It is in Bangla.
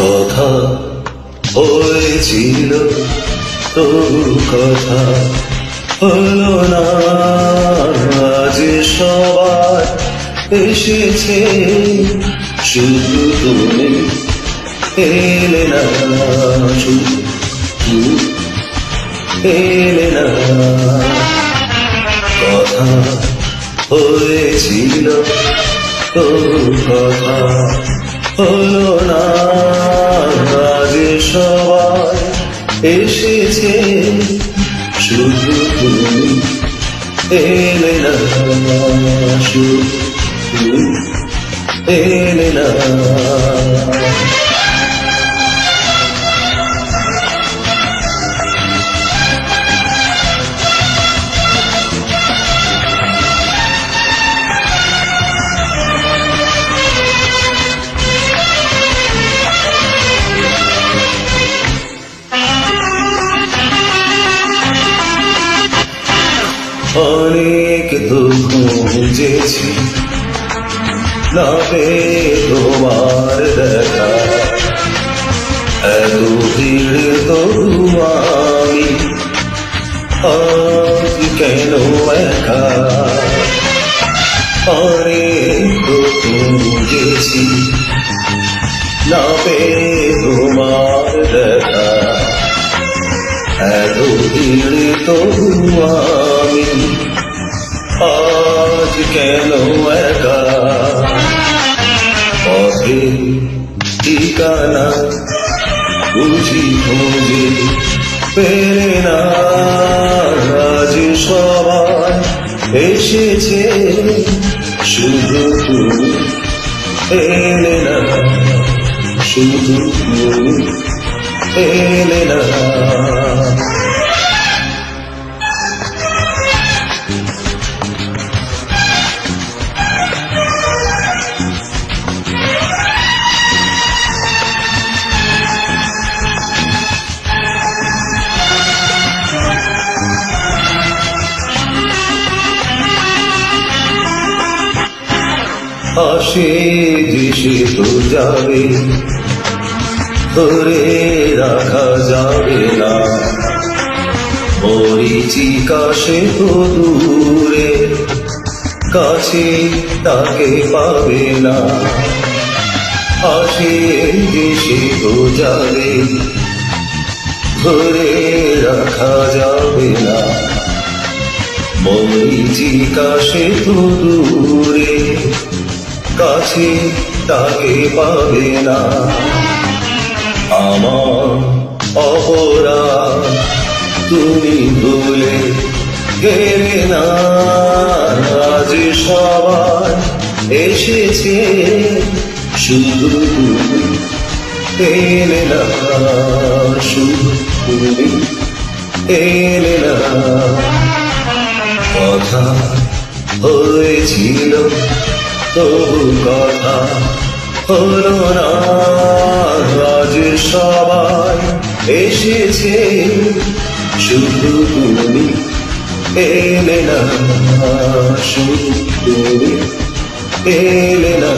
কথা হয়েছিল তো কথা হলো না। যে সবার এসেছে, শুধু তুমি এলে না, শুধু এলে না। কথা হয়েছিল তো কথা হলো না। এসেছে শুধু তুমি এলে না শুধু তুমি এলে না। অনেক দুঃখ খুঁজেছি না পেয়ে তোমার দেখা। এত ভিড় তবু আমি আজ কেন একা? অনেক দুঃখ খুঁজেছি না পেয়ে তোমার দেখা। এত ভিড় তবু আমি আজ কেন একা? পথে ঠিকানা বুঝি খুঁজে পেরে না। আজ সবাই এসেছে, শুধু তুমি এলে না। শুধু তুমি এলে না। আসে দিশে তো যাবে, ধরে রাখা যাবে না। পরিচিকা সে তো দূরে, কাছে তাকে পাবে না। আসে দেশে তো যাবে, ধরে রাখা যাবে না। মরিচিকা সে তো দূরে কাছে তাকে পাবে না। আমার অপরাধ তুমি ভুলে গেলে না। আজ সবাই এসেছে শুধু তুমি এলে না, শুধু তুমি এলে না। কথা হয়েছিল তবু কথা হলো না আজ সবাই এসেছে। শুধু তুমি এলে না, শুধু তুমি এলে না।